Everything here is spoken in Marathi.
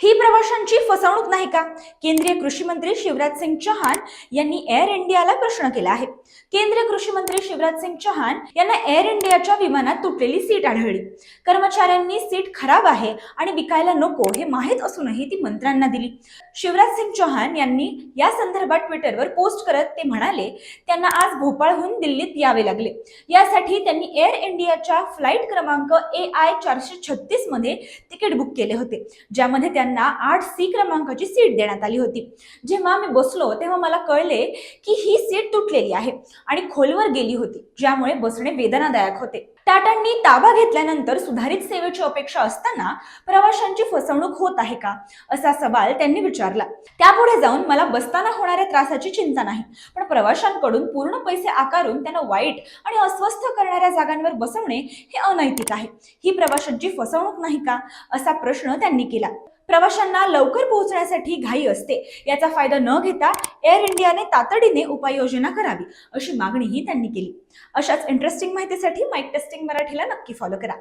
ही प्रवाशांची फसवणूक नाही का? केंद्रीय कृषी मंत्री शिवराज सिंग चौहान यांनी एअर इंडियाला प्रश्न केला आहे. केंद्रीय कृषी मंत्री शिवराज सिंग चौहान यांना एअर इंडियाच्या विमानात तुटलेली सीट आढळली. कर्मचाऱ्यांनी सीट खराब आहे आणि विकायला नको हे माहीत असूनही ती मंत्र्यांना दिली. शिवराज सिंग चौहान यांनी या संदर्भात ट्विटरवर पोस्ट करत ते म्हणाले त्यांना आज भोपाळहून दिल्लीत यावे लागले. यासाठी त्यांनी एअर इंडियाच्या फ्लाईट क्रमांक ए आय चारशे छत्तीसमध्ये तिकीट बुक केले होते ज्यामध्ये त्यांना आठ सी क्रमांकाची सीट देण्यात आली होती. जेव्हा मी बसलो तेव्हा मला कळले की ही सीट तुटलेली आहे आणि खोलवर गेली होती ज्यामुळे बसणे वेदनादायक होते. टाटांनी ताबा घेतल्यानंतर सुधारित सेवेची अपेक्षा असताना प्रवाशांची फसवणूक होत आहे का? असा सवाल त्यांनी विचारला. त्यापुढे जाऊन मला बसताना होणाऱ्या त्रासाची चिंता नाही पण प्रवाशांकडून पूर्ण पैसे आकारून त्यांना वाईट आणि अस्वस्थ करणाऱ्या जागांवर बसवणे हे अनैतिक आहे. ही प्रवाशांची फसवणूक नाही का? असा प्रश्न त्यांनी केला. प्रवाशांना लवकर पोहोचण्यासाठी घाई असते. याचा फायदा न घेता एअर इंडियाने तातडीने उपाययोजना करावी अशी मागणीही त्यांनी केली. अशाच इंटरेस्टिंग माहितीसाठी माईक टेस्टिंग मराठीला नक्की फॉलो करा.